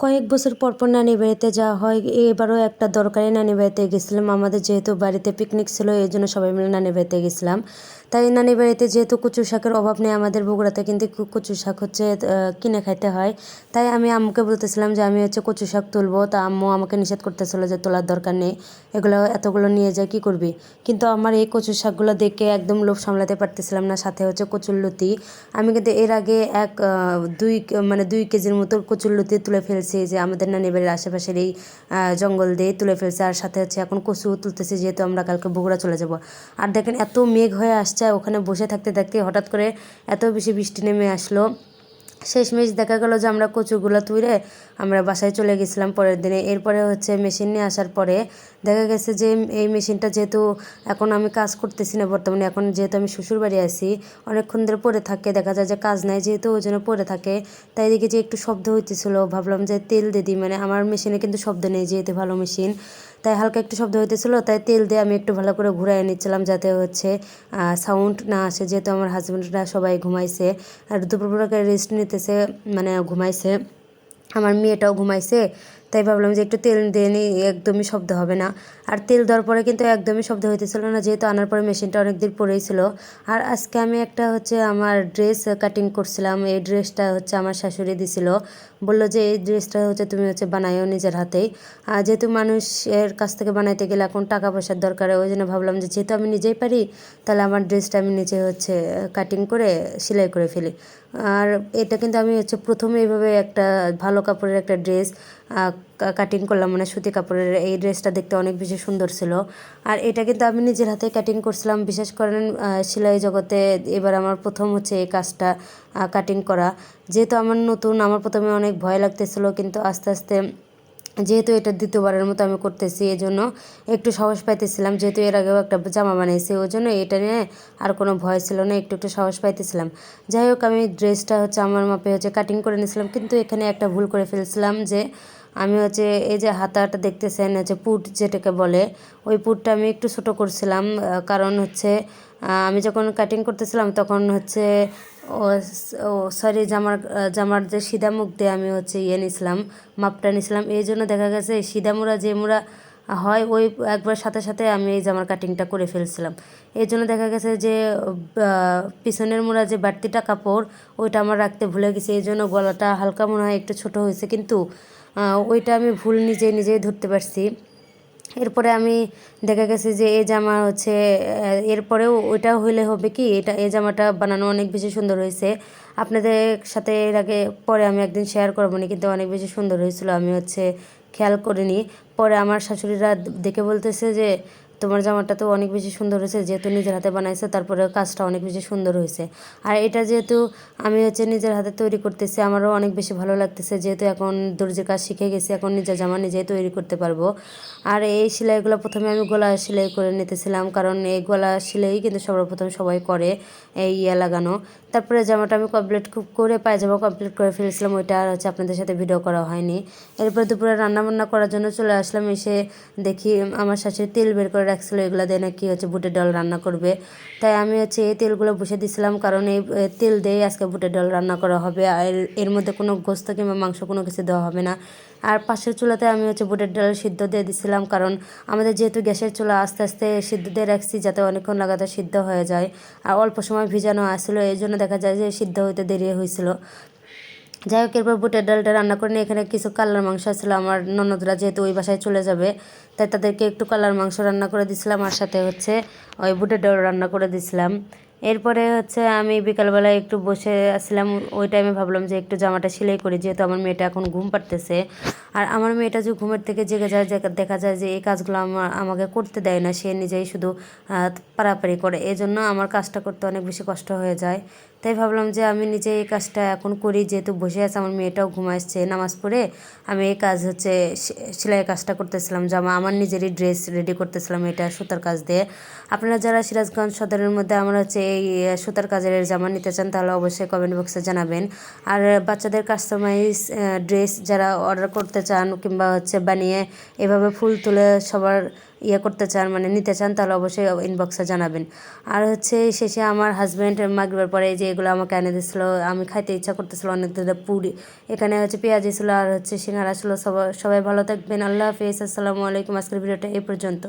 কয়েক বছর পর পর নানি বাড়িতে যাওয়া হয়। এবারও একটা দরকারে নানি বাড়িতে গেছিলাম। আমাদের যেহেতু বাড়িতে পিকনিক ছিল, এই জন্য সবাই মিলে নানি বাড়িতে গেছিলাম। তাই নানি বাড়িতে যেহেতু কচু শাকের অভাব নেই আমাদের বগুড়াতে, কিন্তু কচু শাক হচ্ছে কিনে খাইতে হয়। তাই আমি আম্মুকে বলতেছিলাম যে, আমি হচ্ছে কচু শাক তুলবো। তা আম্মু আমাকে নিষেধ করতেছিল যে, তোলার দরকার নেই। এগুলো, এতগুলো নিয়ে যায় কী করবি? কিন্তু আমার এই কচু শাকগুলো দেখে একদম লোভ সামলাতে পারতেছিলাম না, সাথে হচ্ছে কচুর লতি। আমি কিন্তু এর আগে এক দুই মানে দুই কেজির মতো কচুর লতি তুলে ফেলছি, যে আমাদের নানি বাড়ির আশেপাশের এই জঙ্গল দিয়ে তুলে ফেলছে। আর সাথে হচ্ছে এখন কচু তুলতেছি, যেহেতু আমরা কালকে বগুড়া চলে যাব। আর দেখেন এত মেঘ হয়ে আসছে ওখানে বসে থাকতে থাকতে হঠাৎ করে এত বেশি বৃষ্টি নেমে আসলো। শেষমেশ দেখা গেল যে আমরা কচুগুলো তুলে আমরা বাসায় চলে গেছিলাম পরের দিনে। এরপরে হচ্ছে মেশিন নিয়ে আসার পরে দেখা গেছে যে এই মেশিনটা যেহেতু এখন আমি কাজ করতেছি না বর্তমানে, এখন যেহেতু আমি শ্বশুর বাড়ি আছি, অনেকক্ষণ ধরে পড়ে থাকে, দেখা যায় যে কাজ নাই যেহেতু ওই জন্য পড়ে থাকে। তাই দেখি যে একটু শব্দ হইতেছিল, ভাবলাম যে তেল দিয়ে দিই মানে আমার মেশিনে কিন্তু শব্দ নেই যেহেতু ভালো মেশিন। তাই হালকা একটু শব্দ হইতেছিল, তাই তেল দিয়ে আমি একটু ভালো করে ঘুরাই নিচ্ছিলাম যাতে হচ্ছে সাউন্ড না আসে, যেহেতু আমার হাজব্যান্ডরা সবাই ঘুমাইছে। আর দুপুরবেলাকে রেস্ট নিতেছে মানে ঘুমাইছে। আমার মেয়েটাও ঘুমাইছে। তাই ভাবলাম যে একটু তেল দিয়ে নিই, একদমই শব্দ হবে না। আর তেল দেওয়ার পরে কিন্তু একদমই শব্দ হইতেছিল না, যেহেতু আনার পরে মেশিনটা অনেক দিন পরেই ছিল। আর আজকে আমি একটা হচ্ছে আমার ড্রেস কাটিং করছিলাম, এই ড্রেসটা হচ্ছে আমার শাশুড়ি দিছিল। বলল যে এই ড্রেসটা হচ্ছে তুমি হচ্ছে বানাইও নিজের হাতেই। আর যেহেতু মানুষের কাছ থেকে বানাইতে গেলে এখন টাকা পয়সার দরকার, ওই জন্য ভাবলাম যে যেহেতু আমি নিজেই পারি, তাহলে আমার ড্রেসটা আমি নিজে হচ্ছে কাটিং করে সেলাই করে ফেলি। আর এটা কিন্তু আমি হচ্ছে প্রথমে এইভাবে একটা ভালো কাপড়ের একটা ড্রেস কাটিং করলাম মানে সুতি কাপড়ের এই ড্রেসটা দেখতে অনেক বেশি সুন্দর ছিল। আর এটা কিন্তু আমি নিজের হাতে কাটিং করছিলাম। বিশেষ করেন সেলাই জগতে এবার আমার প্রথম হচ্ছে এই কাজটা কাটিং করা। যেহেতু আমার নতুন, আমার প্রথমে অনেক ভয় লাগতেছিল, কিন্তু আস্তে আস্তে যেহেতু এটা দ্বিতীয়বারের মতো আমি করতেছি এই জন্য একটু সাহস পাইতেছিলাম। যেহেতু এর আগেও একটা জামা বানিয়েছি ওই জন্য এটা নিয়ে আর কোনো ভয় ছিল না, একটু একটু সাহস পাইতেছিলাম। যাই হোক, আমি ড্রেসটা হচ্ছে আমার মাপে হচ্ছে কাটিং করে নিয়েছিলাম, কিন্তু এখানে একটা ভুল করে ফেলছিলাম যে আমি হচ্ছে এই যে হাতাটা দেখতেছেন হচ্ছে পুট যেটাকে বলে, ওই পুটটা আমি একটু ছোট করছিলাম কারণ হচ্ছে আমি যখন কাটিং করতেছিলাম তখন হচ্ছে, ও সরি জামার জামার যে সিধা মুখ দিয়ে আমি হচ্ছে ইয়ে নিছিলাম, মাপটা নিছিলাম, এই জন্য দেখা গেছে সিধা মুড়া যে মুড়া হয়, ওই একবার সাথে সাথে আমি এই জামার কাটিংটা করে ফেলছিলাম। এই জন্য দেখা গেছে যে পিছনের মুড়া যে বাড়তিটা কাপড়, ওইটা আমার রাখতে ভুলে গেছি, এই জন্য গলাটা হালকা মনে হয় একটু ছোট হয়েছে, কিন্তু ওইটা আমি ভুল নিজে নিজেই ধরতে পারছি। এরপরে আমি দেখা গেছে যে এই জামা হচ্ছে এরপরেও ওইটা হইলে হবে কি, এটা এই জামাটা বানানো অনেক বেশি সুন্দর হয়েছে। আপনাদের সাথে এর আগে, পরে আমি একদিন শেয়ার করব না, কিন্তু অনেক বেশি সুন্দর হয়েছিল, আমি হচ্ছে খেয়াল করিনি। পরে আমার শাশুড়িরা দেখে বলতেছে যে তোমার জামাটা তো অনেক বেশি সুন্দর হয়েছে, যেহেতু নিজের হাতে বানাইছে, তারপরে কাজটা অনেক বেশি সুন্দর হয়েছে। আর এটা যেহেতু আমি হচ্ছে নিজের হাতে তৈরি করতেছি, আমারও অনেক বেশি ভালো লাগতেছে, যেহেতু এখন দর্জির কাজ শিখে গেছি, এখন নিজের জামা নিজেই তৈরি করতে পারব। আর এই সেলাইগুলো প্রথমে আমি গলা সেলাই করে নিতেছিলাম, কারণ এই গলা সেলাই কিন্তু সর্বপ্রথম সবাই করে, এই ইয়া লাগানো। তারপরে জামাটা আমি কমপ্লিট করে, পায়জামা কমপ্লিট করে ফেলেছিলাম, ওইটা আর হচ্ছে আপনাদের সাথে ভিডিও করা হয়নি। এরপর দুপুরে রান্নাবান্না করার জন্য চলে আসলাম, এসে দেখি আমার শাশুড়ি তেল বের করে রাখছিল, এগুলো দিয়ে নাকি হচ্ছে বুটের ডাল রান্না করবে। তাই আমি হচ্ছে এই তেলগুলো বসে দিছিলাম, কারণ এই তেল দিয়েই আজকে বুটের ডাল রান্না করা হবে। আর এর- এর মধ্যে কোনো গোস্ত কিংবা মাংস কোনো কিছু দেওয়া হবে না। আর পাশের চুলাতে আমি হচ্ছে বুটের ডাল সিদ্ধ দিয়ে দিছিলাম, কারণ আমাদের যেহেতু গ্যাসের চুলা আস্তে আস্তে সিদ্ধ দিয়ে রাখছি, যাতে অনেকক্ষণ লাগাতার সিদ্ধ হয়ে যায়। আর অল্প সময় ভিজানো আসছিল এই জন্য দেখা যায় যে সিদ্ধ হইতে দেরি হয়েছিল যাই হোক, এরপর বুটের ডালটা রান্না করে নিয়ে এখানে কিছু কালার মাংস ছিল আমার ননদরা যেহেতু ওই বাসায় চলে যাবে, তাই তাদেরকে একটু কালার মাংস রান্না করে দিছিলাম আর সাথে হচ্ছে ওই বুটের ডাল রান্না করে দিছিলাম। এরপরে হচ্ছে আমি বিকালবেলায় একটু বসে আসছিলাম, ওই টাইমে ভাবলাম যে একটু জামাটা সেলাই করি, যেহেতু আমার মেয়েটা এখন ঘুম পাড়তেছে। আর আমার মেয়েটা যে ঘুমের থেকে জেগে যায়, দেখা যায় যে এই কাজগুলো আমার আমাকে করতে দেয় না, সে নিজেই শুধু পারাপারি করে। এই জন্য আমার কাজটা করতে অনেক বেশি কষ্ট হয়ে যায়। তাই ভাবলাম যে আমি নিজে এই কাজটা এখন করি, যেহেতু বসে আছে আমার মেয়েটাও ঘুমাচ্ছে নামাজ পড়ে, আমি এই কাজ হচ্ছে সেলাই কাজটা করতেছিলাম, জামা আমার নিজেরই ড্রেস রেডি করতেছিলাম, এটা সুতার কাজ দিয়ে। আপনারা যারা সিরাজগঞ্জ সদরের মধ্যে আমার হচ্ছে এই সুতার কাজের জামা নিতে চান, তাহলে অবশ্যই কমেন্ট বক্সে জানাবেন। আর বাচ্চাদের কাস্টমাইজ ড্রেস যারা অর্ডার করতে চান, কিংবা হচ্ছে বানিয়ে এভাবে ফুল তুলে সবার ইয়ে করতে চান মানে নিতে চান, তাহলে অবশ্যই ইনবক্সে জানাবেন। আর হচ্ছে শেষে আমার হাজব্যান্ড মাগবার পরে যে এগুলো আমাকে এনে দিয়েছিলো, আমি খাইতে ইচ্ছা করতেছিলো অনেক দিনের পুরি। এখানে হচ্ছে পেঁয়াজ ছিল আর হচ্ছে সিঙ্গারা ছিল সবাই সবাই ভালো থাকবেন, আল্লাহ হাফিজ, আসসালামু আলাইকুম, আজকের ভিডিওটা এই পর্যন্ত।